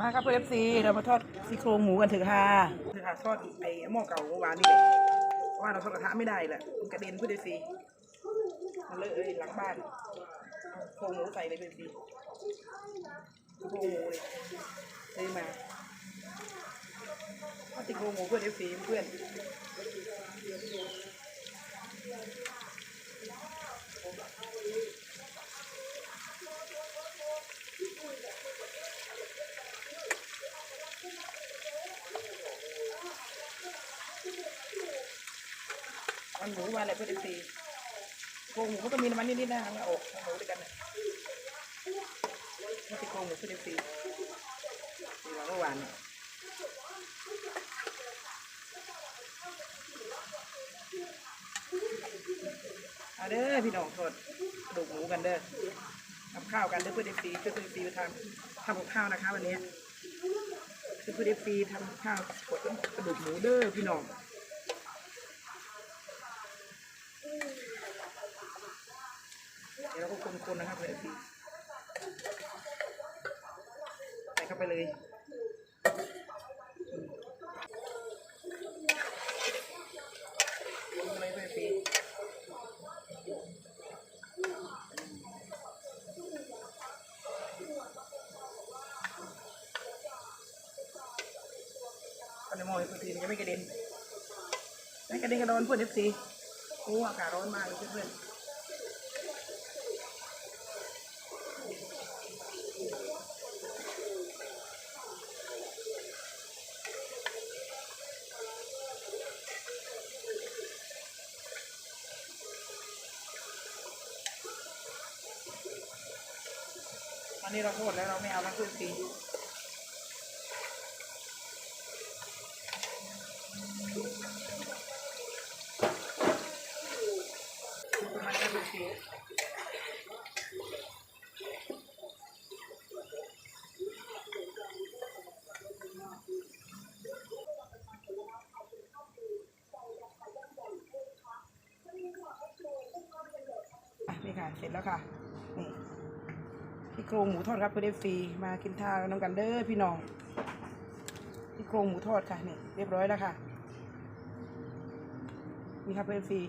มาครับเพื่อนเอฟซีเรามาทอดซี่โครงหมูกันเถอะค่ะเถอะค่ะทอดไอ้หม้อเก่าเมื่อวานนี่แหละเพราะว่าเราทอดกระทะไม่ได้แหละมันกระเด็นเพื่อนเอฟซีมันเลอะเลยหลังบ้านเอาโครงหมูใส่เลยเพื่อนเอฟซีโครงหมูเลยเลยมาทอดซี่โครงหมูเพื่อนเอฟซีเพื่อน มันหมูมาเลยเพื่อนเอฟซีโครงหมูมันก็มีน้ำมันนิดๆนะมาอกเอาหมูด้วยกันเนี่ยนี่ซี่โครงหมูเพื่อนเอฟซีนี่มาเมื่อวานเนี่ยเอาเด้อพี่น้องทอดกระดูกหมูกันเด้อทำข้าวกันเด้อเพื่อนเอฟซีเพื่อนเอฟซีมาทำทำกับข้าวนะคะวันนี้เพื่อนเอฟซีทำข้าวกดกระดูกหมูเด้อพี่น้อง เดี๋ยวเราก็คนๆนะครับเพื่ใส่เข้าไปเลยคนอะไรเพื่อนเอฟซีตอนนี้มองเพื่อนยังไม่กระเด็นไม่กระเด็นกระโดนเพื่อนเอฟซีโอ้อากาศร้อนมากเลยเพื่อน นนี้เราโทษแล้วเราไม่เอาแล้วเพื่อนซีประมาณนั้นเพื่อนซีอะนี่ค่ะ เสร็จแล้วค่ะ นี่ พี่โครงหมูทอดครับเพื่อนเอฟซีมากินทานน้ำกันเด้อพี่น้องพี่โครงหมูทอดค่ะนี่เรียบร้อยแล้วค่ะนี่ครับเพื่อนเอฟซี